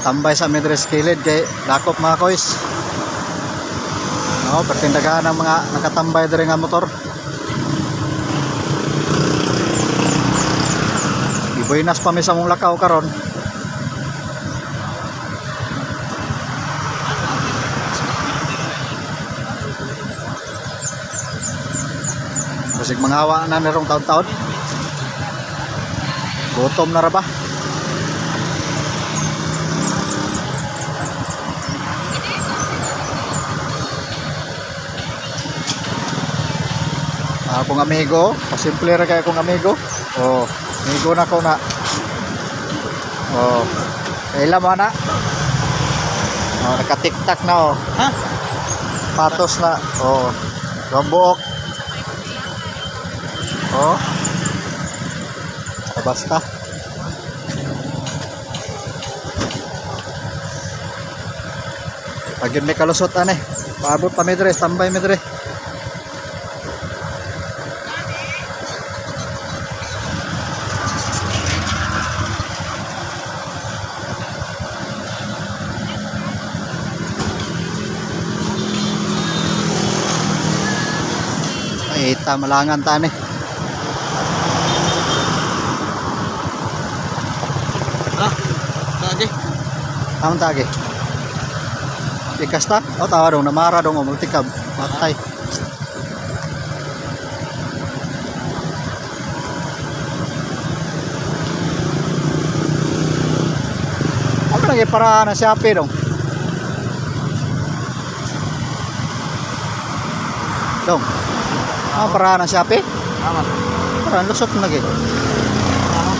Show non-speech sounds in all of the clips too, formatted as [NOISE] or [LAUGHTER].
tambay sa Medres kilid kay dakop mga kois. No, pertindagan ng mga nakatambay diri nga motor. Ibuinas pa mi sa lakaw karon. Kasi mga awa na nerong taon-taon. Gutom na ra ba? Akong amigo, pasimple ra kay akong amigo. Oh, amigo na ko na. Oh. Kailan mo na? Oh, naka-tiktak na oh. Ha? Patos na. Oh. Rambuok. Oh. Ah, Basta. Pag yun may kalusot ane. Paabot pa medre, standby medre. Ay, ita malangan tani. Ha? Lagi. Amon tagi. Ikas ta? O tawa dong, namara dong, umultikab. Matay. Ano lagi para na Shopee dong? Dong. Ah, para na Shopee? Tama. Para lusot na. Tama.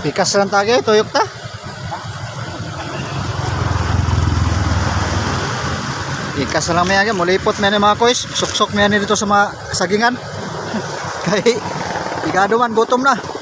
Pikas lang tagi, tuyok ta. Pikas lang may agad, mulipot may mga kois. Suksok may dito sa mga sagingan. [LAUGHS] Kay, igado man, gutom na.